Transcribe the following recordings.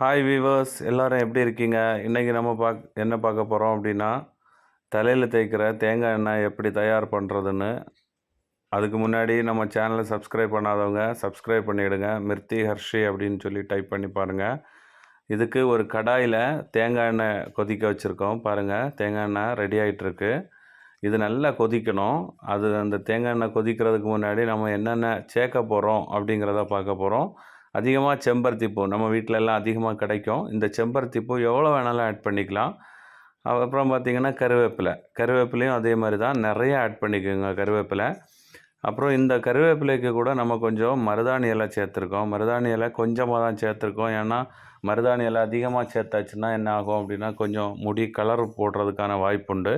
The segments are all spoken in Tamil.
ஹாய் வீவர்ஸ் எல்லோரும் எப்படி இருக்கீங்க? இன்றைக்கி நம்ம பாக் என்ன பார்க்க போகிறோம் அப்படின்னா தலையில் தேய்க்கிற தேங்காய் எண்ணெய் எப்படி தயார் பண்ணுறதுன்னு அதுக்கு முன்னாடி நம்ம சேனலை சப்ஸ்கிரைப் பண்ணாதவங்க சப்ஸ்கிரைப் பண்ணிவிடுங்க மிர்த்தி ஹர்ஷி அப்படின்னு சொல்லி டைப் பண்ணி பாருங்கள் இதுக்கு ஒரு கடாயில் தேங்காய் எண்ணெய் கொதிக்க வச்சுருக்கோம். பாருங்கள் தேங்காய் எண்ணெய் ரெடி ஆகிட்டுருக்கு இது நல்லா கொதிக்கணும். அது அந்த தேங்காய் எண்ணெய் கொதிக்கிறதுக்கு முன்னாடி நம்ம என்னென்ன சேர்க்க போகிறோம் அப்படிங்கிறத பார்க்க போகிறோம் அதிகமாக செம்பருத்தி பூ நம்ம வீட்டிலலாம் அதிகமாக கிடைக்கும். இந்த செம்பருத்தி பூ எவ்வளோ வேணாலும் ஆட் பண்ணிக்கலாம். அப்புறம் பார்த்திங்கன்னா கருவேப்பிலை. கருவேப்பிலையும் அதே மாதிரி தான். நிறைய ஆட் பண்ணிக்கோங்க கருவேப்பிலை. அப்புறம் இந்த கருவேப்பிலைக்கு கூட நம்ம கொஞ்சம் மருதாணி இலை சேர்த்துருக்கோம். மருதாணி இலை கொஞ்சமாக தான் சேர்த்துருக்கோம். ஏன்னா மருதாணி இலை அதிகமாக சேர்த்தாச்சுன்னா என்ன ஆகும் அப்படின்னா கொஞ்சம் முடி கலர் போடுறதுக்கான வாய்ப்புண்டு.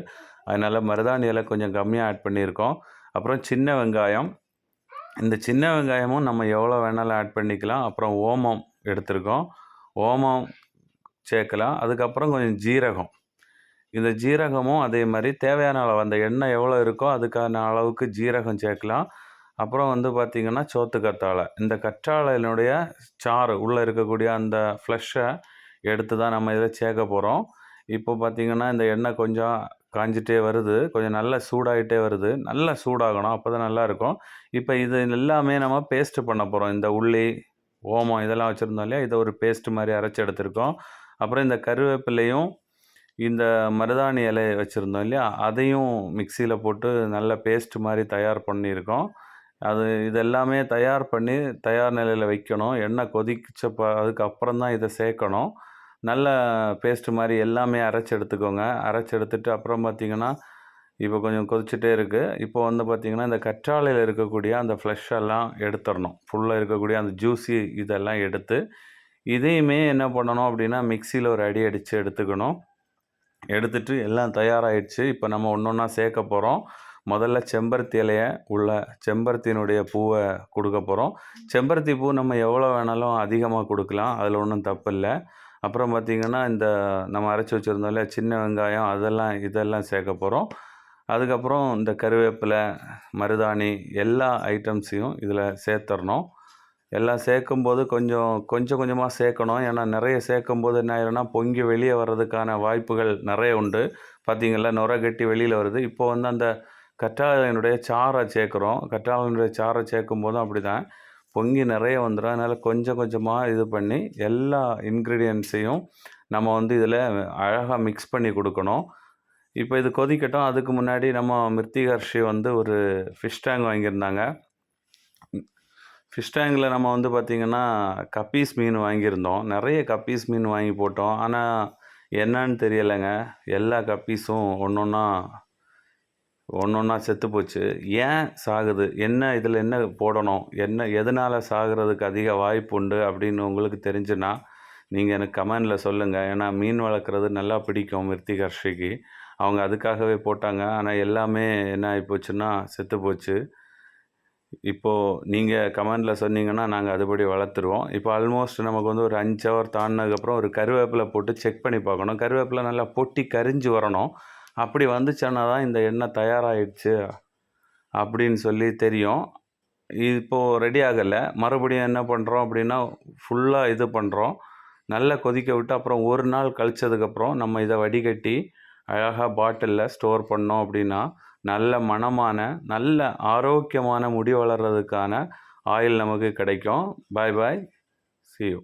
அதனால் மருதாணி இலை கொஞ்சம் கம்மியாக ஆட் பண்ணியிருக்கோம். அப்புறம் சின்ன வெங்காயம். இந்த சின்ன வெங்காயமும் நம்ம எவ்வளோ வேணாலும் ஆட் பண்ணிக்கலாம். அப்புறம் ஓமம் எடுத்திருக்கோம். ஓமம் சேர்க்கலாம். அதுக்கப்புறம் கொஞ்சம் ஜீரகம். இந்த ஜீரகமும் அதே மாதிரி தேவையான அளவு அந்த எண்ணெய் எவ்வளோ இருக்கோ அதுக்கான அளவுக்கு ஜீரகம் சேர்க்கலாம். அப்புறம் வந்து பார்த்திங்கன்னா சோத்து கத்தாழை இந்த கற்றாழையினுடைய சாறு உள்ளே இருக்கக்கூடிய அந்த ஃப்ளஷை எடுத்து தான் நம்ம இதில் சேர்க்க போகிறோம் இப்போ பார்த்திங்கன்னா இந்த எண்ணெய் கொஞ்சம் காஞ்சிட்டே வருது. கொஞ்சம் நல்லா சூடாகிட்டே வருது. நல்லா சூடாகணும். அப்போ தான் நல்லாயிருக்கும். இப்போ இது எல்லாமே நம்ம பேஸ்ட்டு பண்ண போகிறோம் இந்த உள்ளி ஓமம் இதெல்லாம் வச்சுருந்தோம் இல்லையா? இதை ஒரு பேஸ்ட்டு மாதிரி அரைச்சி எடுத்திருக்கோம். அப்புறம் இந்த கருவேப்பிலையும் இந்த மருதாணி இலை வச்சுருந்தோம் இல்லையா? அதையும் மிக்சியில் போட்டு நல்ல பேஸ்ட் மாதிரி தயார் பண்ணியிருக்கோம். அது இதெல்லாமே தயார் பண்ணி தயார் நிலையில் வைக்கணும். எண்ணெய் கொதிச்ச ப அதுக்கப்புறம் தான் இதை சேர்க்கணும். நல்ல பேஸ்ட்டு மாதிரி எல்லாமே அரைச்சி எடுத்துக்கோங்க. அரைச்சி எடுத்துகிட்டு அப்புறம் பார்த்திங்கன்னா இப்போ கொஞ்சம் கொதிச்சுட்டே இருக்குது இப்போ வந்து பார்த்திங்கன்னா இந்த கற்றாழையில் இருக்கக்கூடிய அந்த ஃப்ளஷெல்லாம் எடுத்துடணும். ஃபுல்லாக இருக்கக்கூடிய அந்த ஜூஸி இதெல்லாம் எடுத்து இதையுமே என்ன பண்ணணும் அப்படின்னா மிக்சியில் ஒரு அடி அடித்து எடுத்துக்கணும். எடுத்துட்டு எல்லாம் தயாராகிடுச்சு இப்போ நம்ம ஒன்று ஒன்றா சேர்க்க போகிறோம் முதல்ல செம்பருத்தி இலையை உள்ள செம்பருத்தினுடைய பூவை கொடுக்க போகிறோம் செம்பருத்தி பூ நம்ம எவ்வளோ வேணாலும் அதிகமாக கொடுக்கலாம். அதில் ஒன்றும் தப்பு இல்லை. அப்புறம் பார்த்திங்கன்னா இந்த நம்ம அரைச்சி வச்சுருந்தோம் இல்லையா சின்ன வெங்காயம் அதெல்லாம் இதெல்லாம் சேர்க்க போகிறோம் அதுக்கப்புறம் இந்த கருவேப்பிலை மருதாணி எல்லா ஐட்டம்ஸையும் இதில் சேர்த்துடணும் எல்லாம் சேர்க்கும்போது கொஞ்சம் கொஞ்சம் கொஞ்சமாக சேர்க்கணும். ஏன்னா நிறைய சேர்க்கும்போது என்ன ஆயிரும்னா பொங்கி வெளியே வர்றதுக்கான வாய்ப்புகள் நிறைய உண்டு. பார்த்திங்களா நுர கட்டி வெளியில் வருது. இப்போ வந்து அந்த கற்றாழையினுடைய சாறை சேர்க்குறோம். கற்றாழையினுடைய சாறை சேர்க்கும்போதும் அப்படி தான் பொங்கி நிறைய வந்துடும் அதனால் கொஞ்சம் கொஞ்சமாக இது பண்ணி எல்லா இன்க்ரீடியன்ஸையும் நம்ம வந்து இதில் அழகாக மிக்ஸ் பண்ணி கொடுக்கணும். இப்போ இது கொதிக்கட்டும். அதுக்கு முன்னாடி நம்ம மிருத்திகர்ஷி வந்து ஒரு ஃபிஷ் டேங்க் வாங்கியிருந்தாங்க. ஃபிஷ் டேங்கில் நம்ம வந்து பார்த்திங்கன்னா கப்பீஸ் மீன் வாங்கியிருந்தோம். நிறைய கப்பீஸ் மீன் வாங்கி போட்டோம். ஆனால் என்னன்னு தெரியலைங்க. எல்லா கப்பீஸும் ஒன்று ஒன்றா ஒன்று ஒன்றா செத்து போச்சு. ஏன் சாகுது? என்ன இதில் என்ன போடணும்? என்ன எதனால் சாகிறதுக்கு அதிக வாய்ப்பு உண்டு அப்படின்னு உங்களுக்கு தெரிஞ்சுன்னா நீங்கள் எனக்கு கமெண்டில் சொல்லுங்கள் ஏன்னா மீன் வளர்க்குறது நல்லா பிடிக்கும் மிருத்தி கர்ஷிக்கு அவங்க அதுக்காகவே போட்டாங்க. ஆனால் எல்லாமே என்ன ஆகிப்போச்சுன்னா செத்து போச்சு. இப்போது நீங்கள் கமெண்டில் சொன்னீங்கன்னா நாங்கள் அதுபடி வளர்த்துருவோம். இப்போ ஆல்மோஸ்ட் நமக்கு வந்து ஒரு அஞ்சு ஹவர் தாண்டினதுக்கப்புறம் ஒரு கருவேப்பிலை போட்டு செக் பண்ணி பார்க்கணும். கருவேப்பிலை நல்லா பொட்டி கரிஞ்சு வரணும். அப்படி வந்துச்சுன்னா தான் இந்த எண்ணெய் தயாராகிடுச்சு அப்படின்னு சொல்லி தெரியும். இப்போது ரெடி ஆகலை. மறுபடியும் என்ன பண்ணுறோம் அப்படின்னா ஃபுல்லாக இது பண்ணுறோம் நல்லா கொதிக்க விட்டு அப்புறம் ஒரு நாள் கழிச்சதுக்கப்புறம் நம்ம இதை வடிகட்டி அழகாக பாட்டிலில் ஸ்டோர் பண்ணோம் அப்படின்னா நல்ல மனமான நல்ல ஆரோக்கியமான முடி வளர்கிறதுக்கான ஆயில் நமக்கு கிடைக்கும். பாய் பாய் சி யூ